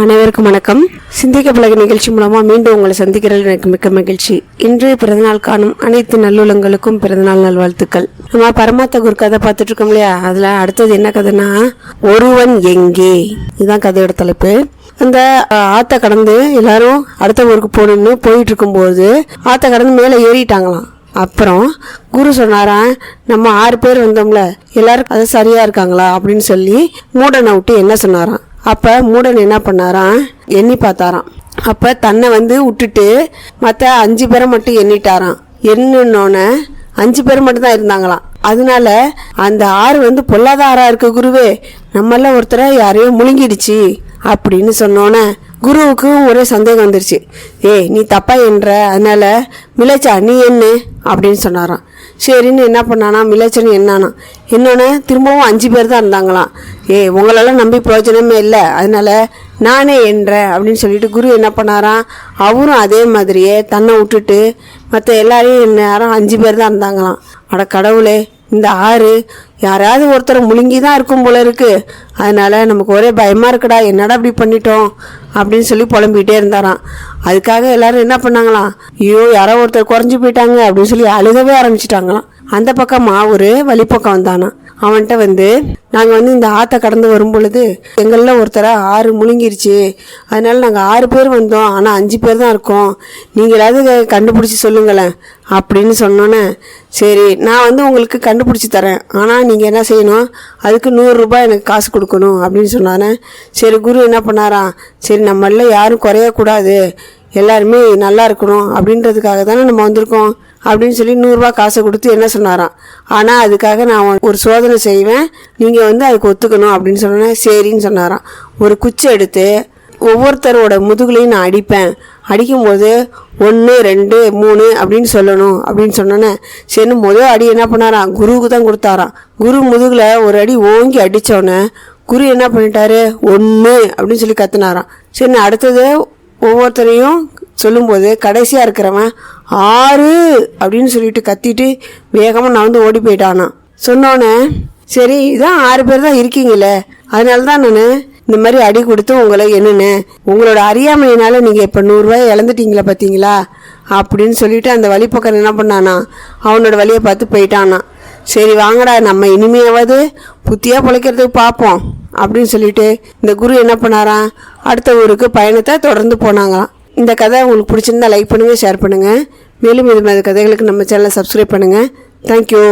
அனைவருக்கும் வணக்கம். சிந்திக்க பழக நிகழ்ச்சி மூலமாக மீண்டும் உங்களை சந்திக்கிறது எனக்கு மிக்க மகிழ்ச்சி. இன்று பிறந்தநாள் காணும் அனைத்து நல்லுள்ளங்களுக்கும் பிறந்தநாள் நல்வாழ்த்துக்கள். நம்ம பரமாத்த குரு கதை பார்த்துட்டு இருக்கோம் இல்லையா? அதில் அடுத்தது என்ன கதைனா ஒருவன் எங்கே? இதுதான் கதையோட தலைப்பு. அந்த ஆத்த கடந்து எல்லாரும் அடுத்த ஊருக்கு போகணும்னு போயிட்டு இருக்கும்போது ஆத்த கடந்து மேலே ஏறிட்டாங்களாம். அப்புறம் குரு சொன்னாராம் நம்ம ஆறு பேர் வந்தோம்ல எல்லாரும் அது சரியா இருக்காங்களா? அப்படின்னு சொல்லி மூடனை விட்டு என்ன சொன்னாராம்? அப்போ மூடன் என்ன பண்ணாராம்? எண்ணி பார்த்தாராம். அப்போ தன்னை வந்து விட்டுட்டு மற்ற அஞ்சு பேரை மட்டும் எண்ணிட்டாராம். எண்ணுனோடனே அஞ்சு பேர் மட்டும் தான் இருந்தாங்களாம். அதனால அந்த ஆறு வந்து பொல்லாத ஆறா இருக்கு குருவே நம்மள ஒருத்தரை யாரையோ முழுங்கிடுச்சு அப்படின்னு சொன்னோன்னே குருவுக்கு ஒரே சந்தேகம் வந்துருச்சு. ஏய் நீ தப்பா என்ற அதனால மிளைச்சா நீ என்ன? அப்படின்னு சொன்னாராம். சரின்னு என்ன பண்ணானா மிளைச்சன் என்னானா என்னன்னு திரும்பவும் அஞ்சு பேர் தான் இருந்தாங்களாம். ஏய் உங்களெல்லாம் நம்பி பிரயோஜனமே இல்லை அதனால நானே என்ற அப்படின்னு சொல்லிட்டு குரு என்ன பண்ணாராம் அவரும் அதே மாதிரியே தன்னை விட்டுட்டு மற்ற எல்லாரையும் நேரம் அஞ்சு பேர் தான் இருந்தாங்களாம். அட கடவுளே இந்த ஆறு யாராவது ஒருத்தர் முழுங்கி தான் இருக்கும் போல இருக்கு. அதனால் நமக்கு ஒரே பயமாக இருக்குடா என்னடா இப்படி பண்ணிட்டோம்? அப்படின்னு சொல்லி புலம்பிகிட்டே இருந்தாராம். அதுக்காக எல்லாரும் என்ன பண்ணாங்களாம்? ஐயோ யாரோ ஒருத்தர் குறைஞ்சி போயிட்டாங்க அப்படின்னு சொல்லி அழுகவே ஆரம்பிச்சிட்டாங்களாம். அந்த பக்கம் ஒரு வழிப்பக்கம் வந்தானா அவன்கிட்ட வந்து நாங்கள் வந்து இந்த ஆற்றை கடந்து வரும் பொழுது எங்களில் ஒருத்தரை ஆறு முழுங்கிருச்சு. அதனால நாங்கள் ஆறு பேர் வந்தோம். ஆனால் அஞ்சு பேர் தான் இருக்கோம். நீங்களாவது கண்டுபிடிச்சி சொல்லுங்களேன் அப்படின்னு சொன்னோன்னே சரி நான் வந்து உங்களுக்கு கண்டுபிடிச்சி தரேன். ஆனால் நீங்கள் என்ன செய்யணும்? அதுக்கு நூறுரூபா எனக்கு காசு கொடுக்கணும் அப்படின்னு சொன்னானே சரி குரு என்ன பண்ணாரா சரி நம்மளில் யாரும் குறையக்கூடாது. எல்லாருமே நல்லா இருக்கணும் அப்படின்றதுக்காக தானே நம்ம வந்திருக்கோம். அப்படின்னு சொல்லி நூறுரூவா காசை கொடுத்து என்ன சொன்னாராம்? ஆனால் அதுக்காக நான் ஒரு சோதனை செய்வேன். நீங்கள் வந்து அதுக்கு ஒத்துக்கணும். அப்படின்னு சொன்னேன் சரின்னு சொன்னாராம். ஒரு குச்சி எடுத்து ஒவ்வொருத்தரோட முதுகுலையும் நான் அடிப்பேன். அடிக்கும்போது ஒன்று ரெண்டு மூணு அப்படின்னு சொல்லணும் அப்படின்னு சொன்னோன்னே சரின்னு முதல் அடி என்ன பண்ணாராம்? குருவுக்கு தான் கொடுத்தாராம். குரு முதுகில் ஒரு அடி ஓங்கி அடித்தோடனே குரு என்ன பண்ணிட்டாரு? ஒன்று அப்படின்னு சொல்லி கத்துனாராம். சரி அடுத்தது ஒவ்வொருத்தரையும் சொல்லும்போது கடைசியாக இருக்கிறவன் ஆறு! அப்படின்னு சொல்லிட்டு கத்திட்டு வேகமாக நான் வந்து ஓடி போயிட்டானான் சொன்னோன்னே சரி இதான் ஆறு பேர் தான் இருக்கீங்களே அதனால தான் நான் இந்த மாதிரி அடி கொடுத்து உங்களை என்னென்ன உங்களோட அறியாமையினால நீங்கள் இப்போ நூறுரூவாய் இழந்துட்டீங்களா பார்த்தீங்களா அப்படின்னு சொல்லிட்டு அந்த வழிப்பக்கம் என்ன பண்ணானா அவனோட வழியை பார்த்து போயிட்டானா. சரி வாங்கடா நம்ம இனிமையாவது புத்தியாக பிழைக்கிறதுக்கு பார்ப்போம் அப்படின்னு சொல்லிட்டு இந்த குரு என்ன பண்ணாராம் அடுத்த ஊருக்கு பயணத்தை தொடர்ந்து போனாங்களாம். இந்த கதை உங்களுக்கு பிடிச்சிருந்தா லைக் பண்ணுங்கள் ஷேர் பண்ணுங்கள் மேலும் இது மாதிரி கதைகளுக்கு நம்ம சேனலை சப்ஸ்கிரைப் பண்ணுங்கள் தேங்க்யூ